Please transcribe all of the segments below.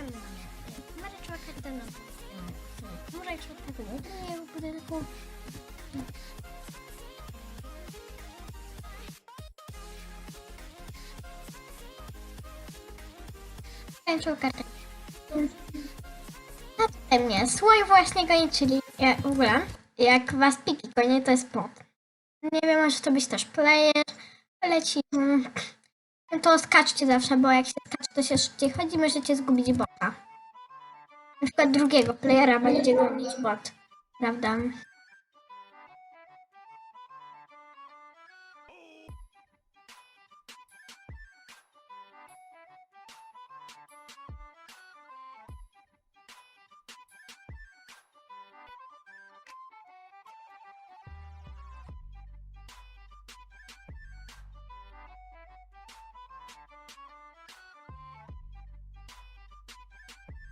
jestem na górze czwartego nie w budynku. Kończą kartę. Mnie słoń właśnie goni, czyli ja, w ogóle jak was piki goni, to jest bot. Nie wiem, może to być też player, leci. To skaczcie zawsze, bo jak się skacze, to się szybciej chodzi, możecie zgubić bota. Na przykład drugiego playera będzie gonić bot. Prawda?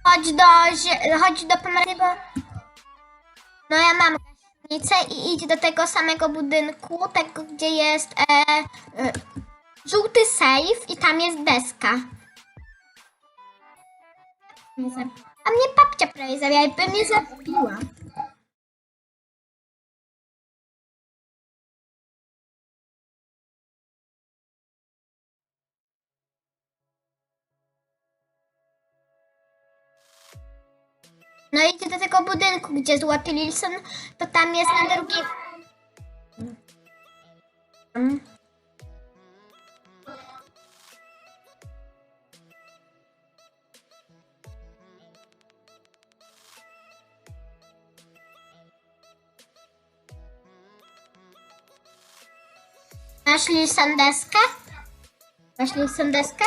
Chodź do, chodź do pomarańczowego. No ja mam gaśnicę i idź do tego samego budynku, tego gdzie jest e, e, żółty safe i tam jest deska. A mnie babcia prawie zabiła, jakby mnie zabiła. No idź do tego budynku, gdzie złapie Lilson, to tam jest na drugim... Mm. Masz Lilson deskę? Masz Lilson deskę?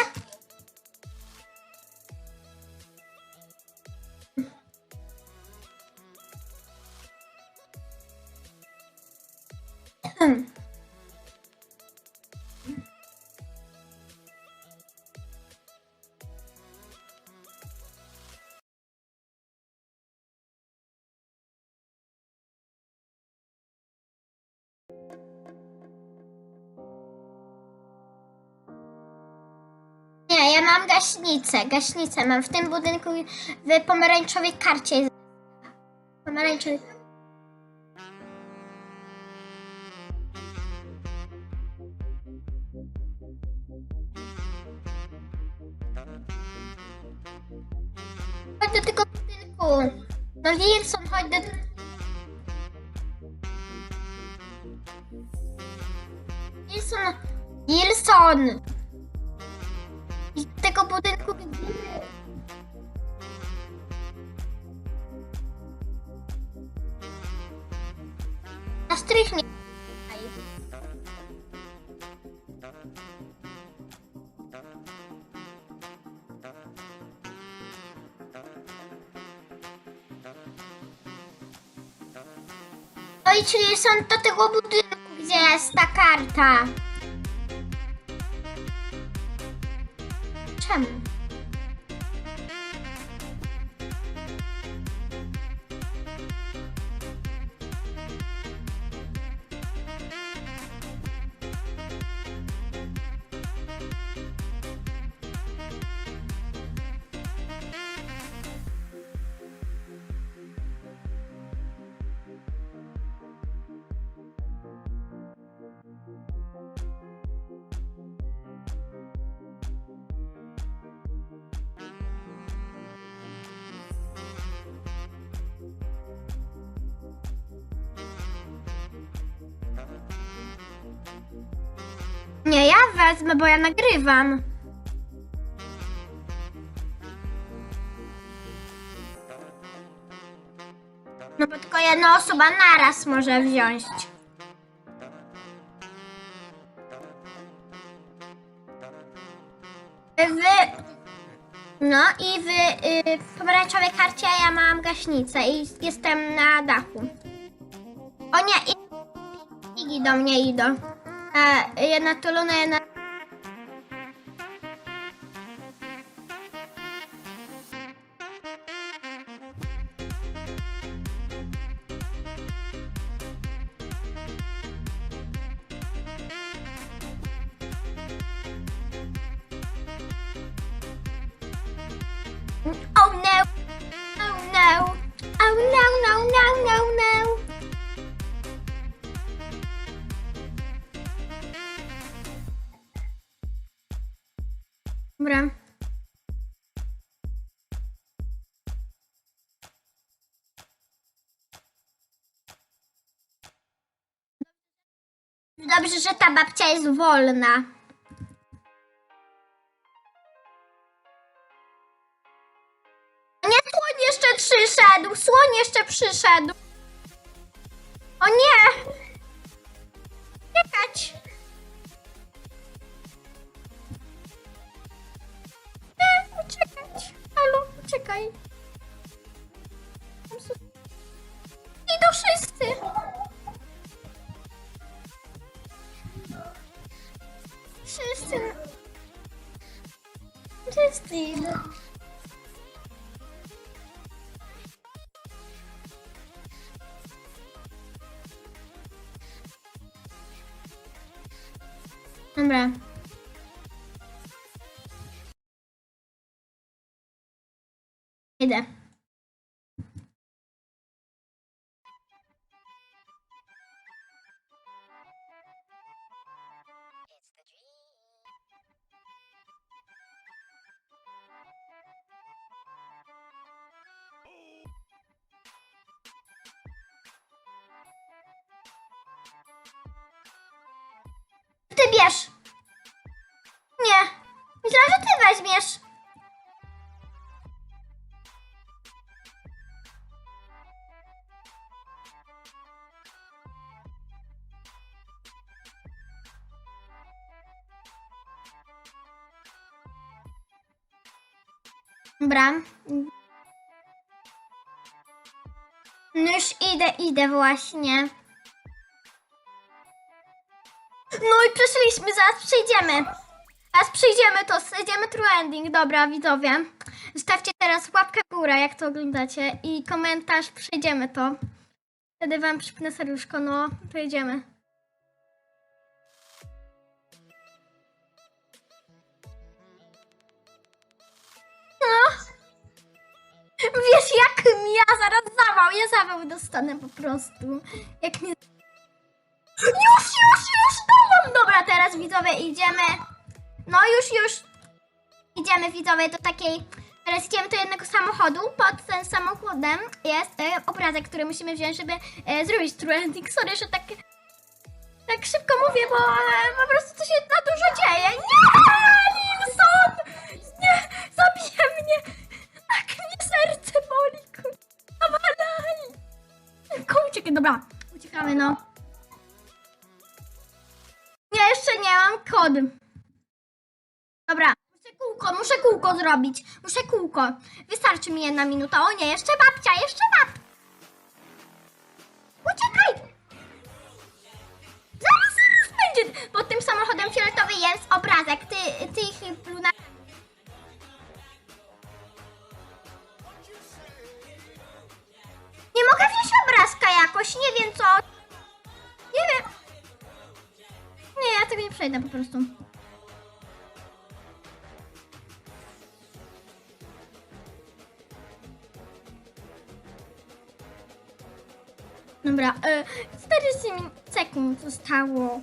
Mam gaśnicę, gaśnicę mam w tym budynku w pomarańczowej karcie. Pomarańczowej. Chodź do tego budynku. No Wilson, chodź do... Wilson, Wilson! Na strych nie... Oj, czyli są do tego budynku, gdzie jest ta karta. Ja wezmę, bo ja nagrywam. No bo tylko jedna osoba naraz może wziąć. Wy... No i w y, pomarańczowej karcie ja mam gaśnicę i jestem na dachu. O nie, i... Igi do mnie idą. A jedna tuluna, jedna... Oh no! Oh no! Dobrze, że ta babcia jest wolna. Nie, słoń jeszcze przyszedł! Słoń jeszcze przyszedł! O nie! Czekać! Nie, uciekać! Halo, uciekaj! Idą wszyscy! Wszyscy. Wszyscy idą. Ty bierz. Nie. Myślałam, że ty weźmiesz. Dobra. No już idę, idę właśnie. No i przeszliśmy, zaraz przejdziemy. Zaraz przejdziemy to, przejdziemy true ending. Dobra, widzowie. Zostawcie teraz łapkę w górę, jak to oglądacie i komentarz, przejdziemy to. Wtedy wam przypnę serduszko, no, przejdziemy. No. Wiesz, jak ja zaraz zawał, ja zawał dostanę po prostu. Jak nie już, już, już, widzowie idziemy. No już, już. Idziemy widzowie do takiej. Teraz idziemy do jednego samochodu. Pod tym samochodem jest e, obrazek, który musimy wziąć, żeby e, zrobić true. Sorry, że tak, tak szybko mówię, bo e, po prostu to się za dużo dzieje. Nie! Nilsson! Nie! Zabije mnie! Tak mnie serce boli. kurwa, dobra. Uciekamy, no. Jeszcze nie mam kod. Dobra, muszę kółko, muszę kółko zrobić. Muszę kółko. Wystarczy mi jedna minuta. O nie, jeszcze babcia, jeszcze bab. Uciekaj! Zaraz, zaraz będzie. Pod tym samochodem fioletowy jest obrazek. Ty, ty ich luna... Nie mogę wziąć obrazka jakoś, nie wiem co. Nie wiem. Nie, ja tego nie przejdę po prostu. Dobra, e, 40 min- sekund zostało.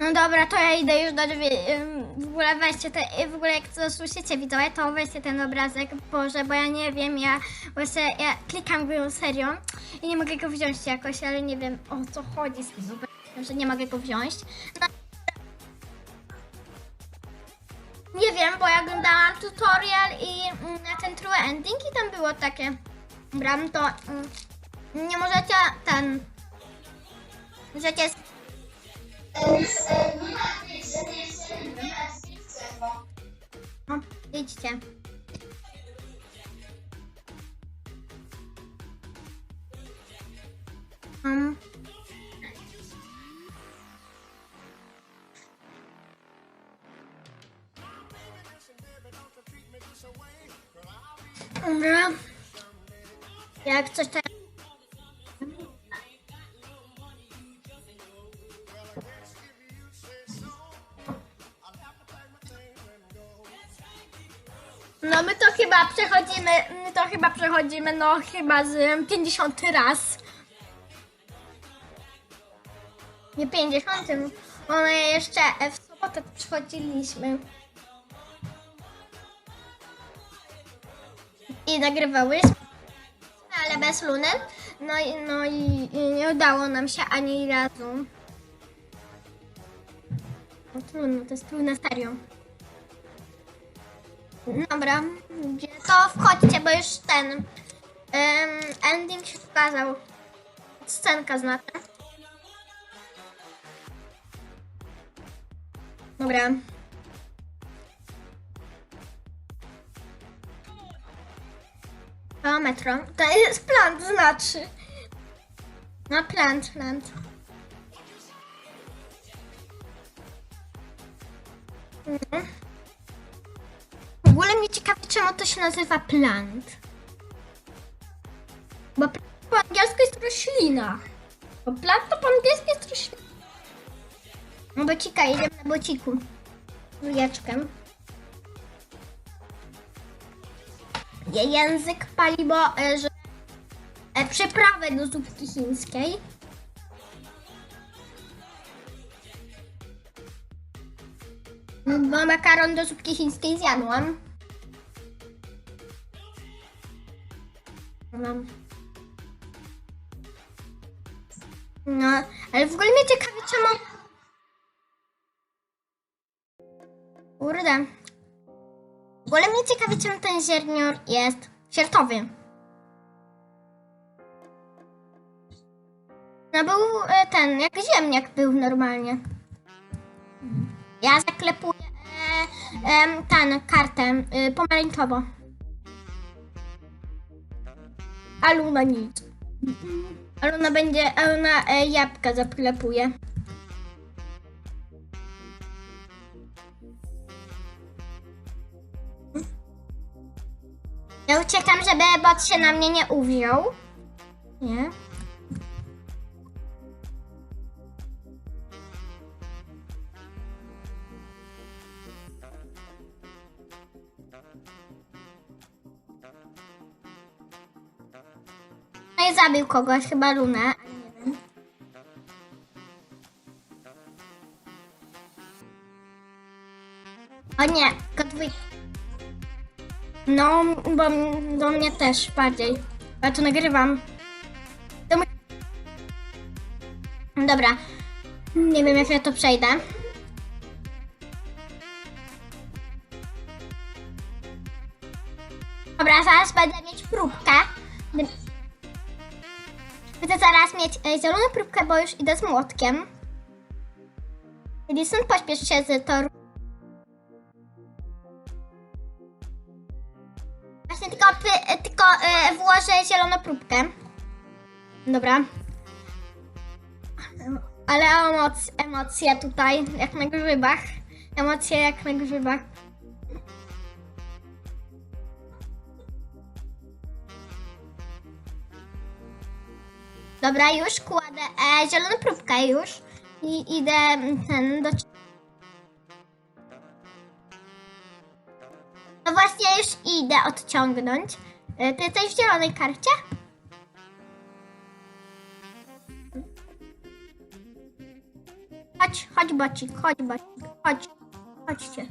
No dobra, to ja idę już do drzwi. Ogóle weźcie te, y, w ogóle jak to słyszycie widzowie, to weźcie ten obrazek, Boże, bo ja nie wiem, ja właśnie, ja klikam go serio i nie mogę go wziąć jakoś, ale nie wiem o co chodzi z tym że nie mogę go wziąć. No. Nie wiem, bo ja oglądałam tutorial i mm, ten true ending i tam było takie, no to mm, nie możecie ten, możecie No, idźcie. Um. Dobra. Jak coś No my to chyba przechodzimy, my to chyba przechodzimy, no chyba z 50 raz. Nie 50, one jeszcze w sobotę przechodziliśmy. i nagrywałyśmy, ale bez Luny. No i, no i, nie udało nam się ani razu. No to jest trudne serio. Dobra, to wchodźcie, bo już ten em, ending się pokazał. Scenka znaczy. Dobra. O, metro. To jest plant, znaczy. No, plant, plant. Mhm. Ciekawi, czemu to się nazywa plant. Bo plant po angielsku jest roślina. Bo plant to po angielsku jest roślina. No bocika, jedziemy na bociku. Wujeczkiem. Je- Język pali, bo e, że e, przyprawę do zupki chińskiej. Bo makaron do zupki chińskiej zjadłam. Mam. No, ale w ogóle mnie ciekawi, czemu... Kurde. W ogóle mnie ciekawi, czemu ten ziernior jest siertowy. No był e, ten, jak ziemniak był normalnie. Ja zaklepuję e, em, ten, kartę e, pomarańczowo. A Luna nic. A Luna będzie, a Luna e, jabłka zaklepuje. Ja uciekam, żeby bot się na mnie nie uwziął. Nie. Kogoś, chyba Lunę. O nie, dwójka. No, bo do mnie też bardziej. Ja to nagrywam. To mój... Dobra. Nie wiem, jak ja to przejdę. Dobra, zaraz będę mieć próbkę. Bę- Będę zaraz mieć e, zieloną próbkę, bo już idę z młotkiem. Edison, pośpiesz się z toru. Właśnie tylko, py, e, tylko e, włożę zieloną próbkę. Dobra. Ale emoc, emocje tutaj, jak na grzybach. Emocje jak na grzybach. Dobra, już kładę e, zieloną próbkę już. I idę ten do... No właśnie już idę odciągnąć. E, Ty jesteś w zielonej karcie? Chodź, chodź bocik, chodź bocik, chodź. Chodźcie.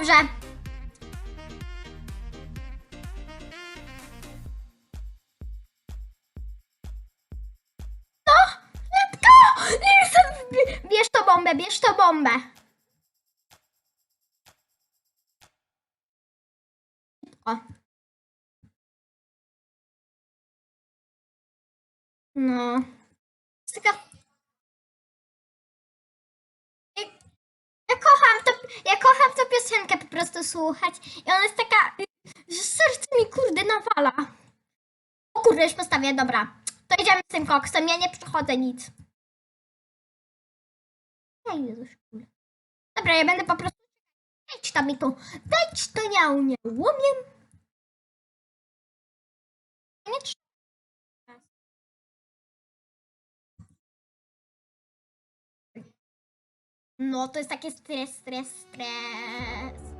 Dobrze. No, szybko! Jestem- Bierz to bombę, bierz to bombę. to słuchać i ona jest taka, że serce mi kurde nawala. O kurde, już postawię, dobra. To idziemy z tym koksem, ja nie przechodzę nic. Ej, Jezus, kurde. Dobra, ja będę po prostu... Dajcie to mi tu, dajcie to ja nie umiem. Nie. No, to jest takie stres, stres, stres.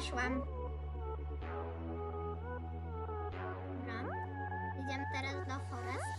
Weszłam. Dobra. Idziemy teraz do Forest.